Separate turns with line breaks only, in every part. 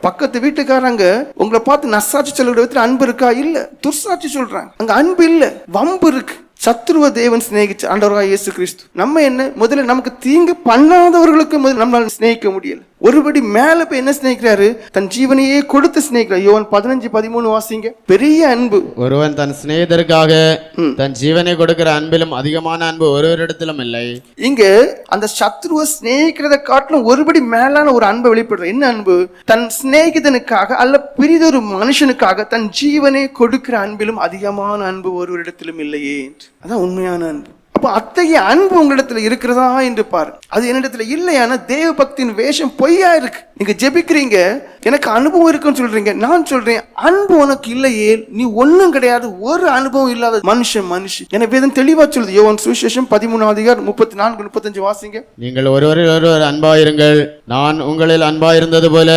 பக்கத்து வீட்டுக்காரங்க உங்களை பார்த்து நசாட்சி சொல்லுற விதத்துல அன்பு இருக்கா? இல்ல. துர்சாட்சி சொல்றாங்க. அங்க அன்பு இல்ல. வம்பு இருக்கு. சத்ருவ தேவன் சிநேகிச்சு ஆண்டவராக இயேசு கிறிஸ்து. நம்ம என்ன? முதல்ல நமக்கு தீங்கு பண்ணாதவர்களுக்கு முதல்ல நம்மளால சிநேகிக்க முடியல. ஒருபடி மேல போய் என்ன சிநேகிக்கிறாரு? தன் ஜீவனையே கொடுத்து சிநேகிக்கிறார். யோவான் பதினஞ்சு பதிமூணு வாசிங்க. பெரிய அன்பு.
ஒருவன் தன் சிநேகிதருக்காக தன் ஜீவனை கொடுக்கிற அன்பிலும் அதிகமான அன்பு ஒருவரிடத்திலும் இல்லை.
இங்க அந்த சத்ருவை சிநேகிக்கிறத காட்டிலும் ஒருபடி மேலான ஒரு அன்பை வெளிப்படுற என்ன அன்பு? தன் சிநேகிதனுக்காக அல்ல பிரிதொரு மனுஷனுக்காக தன் ஜீவனை கொடுக்கிற அன்பிலும் அதிகமான அன்பு ஒருவரிடத்திலும் இல்லையே. அதான் உண்மையான அன்பு. அப்போ அத்தகைய அன்பு உங்களிடத்துல இருக்கிறதா என்று பாரு. அது என்னிடத்துல இல்லையானா தேவ பக்தியின் வேஷம் பொய்யா இருக்கு. நீங்க ஜெபிக்கிறீங்க எனக்கு அனுபவம் இருக்குன்னு சொல்றீங்க. நான் சொல்றேன் அன்பு உனக்கு இல்லையே நீ ஒண்ணும் கிடையாது ஒரு அனுபவம் இல்லாத மனுஷன் மனுஷி. எனக்கு வேதம் தெளிவா சொல்லுது. யோவான் சுவிசேஷம் பதிமூணாவது அதிகாரம் முப்பத்தி நான்கு முப்பத்தஞ்சு வாசிங்க.
நீங்கள் ஒருவரில் ஒருவர் அன்பாயிருங்கள். நான் உங்களில் அன்பாயிருந்தது போல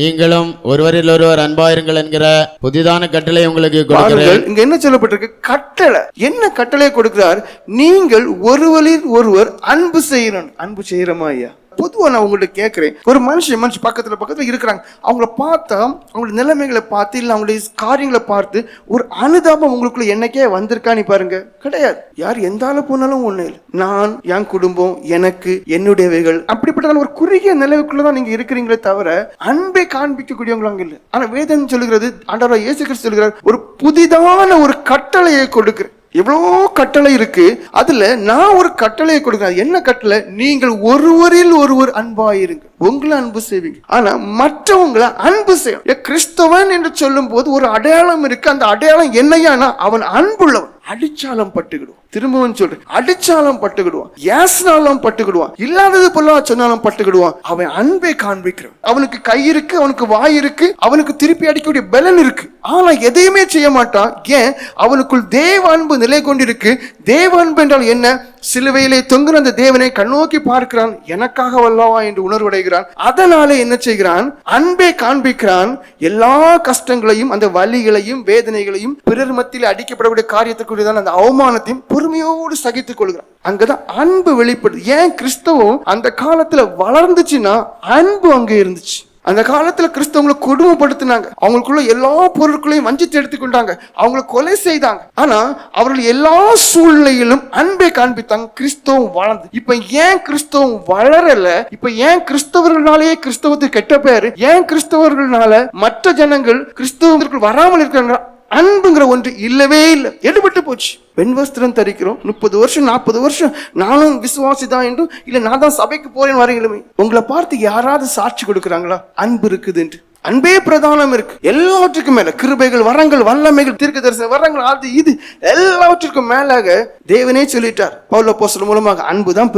நீங்களும் ஒருவரில் ஒருவர் அன்பாயிருங்கள் என்கிற புதிதான கட்டளை உங்களுக்கு கொடுக்கிறேன்.
இங்க என்ன சொல்லப்பட்டிருக்கு? கட்டளை. என்ன கட்டளை கொடுக்கிறார்? நீங்கள் ஒருவரில் ஒருவர் அன்பு செய்யணும். அன்பு செய்யறோமா ஐயா? பொதுவாக நான் உங்கள்கிட்ட கேட்குறேன் ஒரு மனுஷன் மனுஷன் பக்கத்தில் பக்கத்தில் இருக்கிறாங்க. அவங்கள பார்த்தா அவங்களோட நிலைமைகளை பார்த்து இல்லை அவங்களுடைய காரியங்களை பார்த்து ஒரு அனுதாபம் உங்களுக்குள்ள என்னைக்கே வந்திருக்கான்னு பாருங்க. கிடையாது. யார் எந்த ஆளு போனாலும் ஒன்றும் இல்லை. நான் என் குடும்பம் எனக்கு என்னுடையவைகள். அப்படிப்பட்ட ஒரு குறுகிய நிலைவுக்குள்ளதான் நீங்க இருக்கிறீங்களே தவிர அன்பை காண்பிக்கக்கூடியவங்களும் அங்கே இல்லை. ஆனால் வேதன் சொல்லுகிறது ஆண்டவராக இயேசு கிறிஸ்து சொல்கிறார் ஒரு புதிதான ஒரு கட்டளையை கொடுக்கிறேன். எவ்வளோ கட்டளை இருக்கு. அதுல நான் ஒரு கட்டளையை கொடுக்கிறேன். என்ன கட்டளை? நீங்கள் ஒருவரில் ஒருவர் அன்பாயிருங்க உங்களை அன்பு செய்வீங்க. ஆனா மற்றவங்களை அன்பு செய்யும் கிறிஸ்தவன் என்று சொல்லும் போது ஒரு அடையாளம் இருக்கு. அந்த அடையாளம் என்னையானா அவன் அன்புள்ளவன். அடிச்சாலம் பட்டுக்கிடுவான். திரும்பவும் சொல்றேன். அடிச்சாலம் பட்டுக்கிடுவான். ஏசினாலும் பட்டுக்கிடுவான். இல்லாதது போல சொன்னாலும் பட்டுக்கிடுவான். அவன் அன்பை காண்பிக்கிறான் அவனுக்கு கை இருக்கு அவனுக்கு வாய் இருக்கு அவனுக்கு திருப்பி அடிக்கக்கூடிய பலன் இருக்கு. ஆனா எதையுமே செய்ய மாட்டான். ஏன்? அவனுக்குள் தேவ அன்பு நிலை கொண்டிருக்கு. தேவ அன்பு என்றால் என்ன? சிலுவையிலே தொங்குற அந்த தேவனை கண்ணோக்கி பார்க்கிறான். எனக்காக வல்லவா என்று உணர்வடைகிறான். அதனால என்ன செய்கிறான்? அன்பை காண்பிக்கிறான். எல்லா கஷ்டங்களையும் அந்த வலிகளையும் வேதனைகளையும் பிறர் மத்தியில் அடிக்கப்படக்கூடிய காரியத்துக்குரியதான அந்த அவமானத்தையும் பொறுமையோடு சகித்துக் கொள்கிறான் அங்கதான் அன்பு வெளிப்படுது. ஏன் கிறிஸ்தவம் அந்த காலத்துல வளர்ந்துச்சுன்னா அன்பு அங்க இருந்துச்சு. அந்த காலத்துல கிறிஸ்தவங்களை கொடுமைப்படுத்தினாங்க. அவங்களுக்குள்ள எல்லா பொருட்களையும் வஞ்சித்து எடுத்துக்கொண்டாங்க அவங்கள கொலை செய்தாங்க. ஆனா அவர்கள் எல்லா சூழ்நிலையிலும் அன்பை காண்பித்தாங்க. கிறிஸ்தவம் வளர்ந்து. இப்ப ஏன் கிறிஸ்தவம் வளரல? இப்ப ஏன் கிறிஸ்தவர்களாலேயே கிறிஸ்தவத்துக்கு கெட்ட பேரு ஏன் கிறிஸ்தவர்களால மற்ற ஜனங்கள் கிறிஸ்தவத்திற்குள் வராமல் இருக்கிறாங்க அன்புங்கிற ஒன்று இல்லவே இல்லை. எடுபட்டு போச்சு. பெண் வஸ்திரம் தரிக்கிறோம். முப்பது வருஷம் நாற்பது வருஷம். நானும் விசுவாசி தான் என்றும் இல்லை நான் தான் சபைக்கு போறேன்னு வரீங்களுமே உங்களை பார்த்து யாராவது சாட்சி கொடுக்குறாங்களா? அன்பு இருக்குது என்று. அன்பே பிரதானம் இருக்கு. எல்லாவற்றுக்கும் மேல கிருபைகள் வரங்கள் வல்லமைகள் தீர்க்க தரிசன வரங்கள் அது இது எல்லாவற்றுக்கும் மேலாக தேவனே சொல்லிட்டார். பௌல போஸ்டல் மூலமாக அன்பு தான்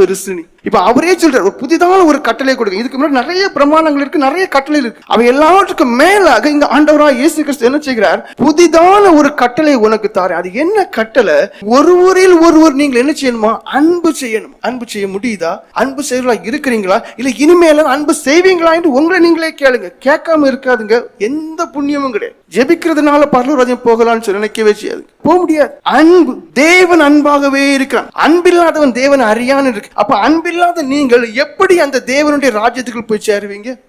இப்ப அவரே சொல்றாரு ஒரு புதிதான ஒரு கட்டளை கொடுங்க. இதுக்கு முன்னாடி நிறைய பிரமாணங்கள் இருக்கு நிறைய கட்டளை இருக்கு. அவை எல்லாவற்றுக்கும் மேலாக இந்த ஆண்டவராக இயேசு கிறிஸ்து என்ன செய்கிறார்? புதிதான ஒரு கட்டளை உனக்கு தாரு அது என்ன கட்டளை? ஒருவரில் ஒருவர் நீங்கள் என்ன செய்யணுமா? அன்பு செய்யணும். அன்பு செய்ய முடியுதா? அன்பு செய்வர்களா இருக்கிறீங்களா? இல்ல இனிமேல அன்பு செய்வீங்களா என்று உங்களை நீங்களே கேளுங்க. கேட்காம இருக்காதுங்க. எந்த புண்ணியமும் கிடையாது. ஜெபிக்கிறதுனால பரலோராஜ்யம் போகலாம்னு சொல்லி நினைக்கவே செய்யாது. போக முடியாது. அன்பு தேவன் அன்பாகவே இருக்கிறான். அன்பில்லாதவன் தேவன் அறியான்னு இருக்கு. அப்ப அன்பில்லாத நீங்கள் எப்படி அந்த தேவனுடைய ராஜ்யத்துக்குள் போய் சேருவீங்க?